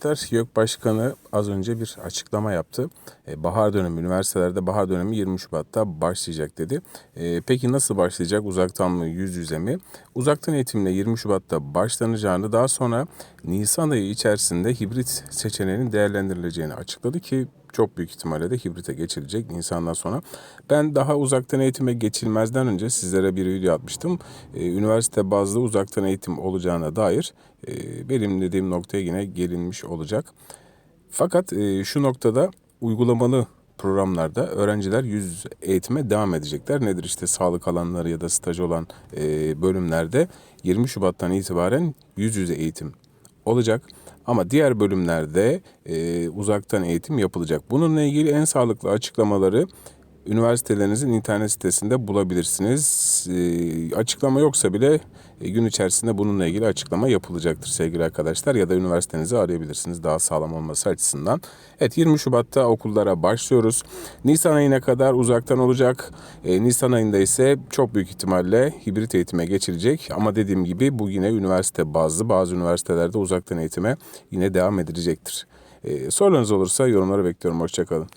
arkadaşlar. YÖK Başkanı az önce bir açıklama yaptı. E, Bahar dönemi, üniversitelerde bahar dönemi 20 Şubat'ta başlayacak dedi. E, Peki nasıl başlayacak? Uzaktan mı, yüz yüze mi? Uzaktan eğitimle 20 Şubat'ta başlanacağını daha sonra Nisan ayı içerisinde hibrit seçeneğinin değerlendirileceğini açıkladı ki çok büyük ihtimalle de hibrite geçilecek Nisan'dan sonra. Ben daha uzaktan eğitime geçilmezden önce sizlere bir video atmıştım. Ee, üniversite bazlı uzaktan eğitim olacağına dair e, benim dediğim noktaya yine gelinmiş olacak. Fakat e, şu noktada uygulamalı programlarda öğrenciler yüz eğitime devam edecekler. Nedir işte sağlık alanları ya da staj olan bölümlerde 20 Şubat'tan itibaren yüz yüze eğitim olacak. Ama diğer bölümlerde e, uzaktan eğitim yapılacak. Bununla ilgili en sağlıklı açıklamaları üniversitelerinizin internet sitesinde bulabilirsiniz. E, açıklama yoksa bile gün içerisinde bununla ilgili açıklama yapılacaktır sevgili arkadaşlar. Ya da üniversitenizi arayabilirsiniz daha sağlam olması açısından. Evet 20 Şubat'ta okullara başlıyoruz. Nisan ayına kadar uzaktan olacak. E, Nisan ayında ise çok büyük ihtimalle hibrit eğitime geçilecek. Ama dediğim gibi bu yine üniversite bazlı. Bazı üniversitelerde uzaktan eğitime yine devam edilecektir. E, sorularınız olursa yorumlara bekliyorum. Hoşçakalın.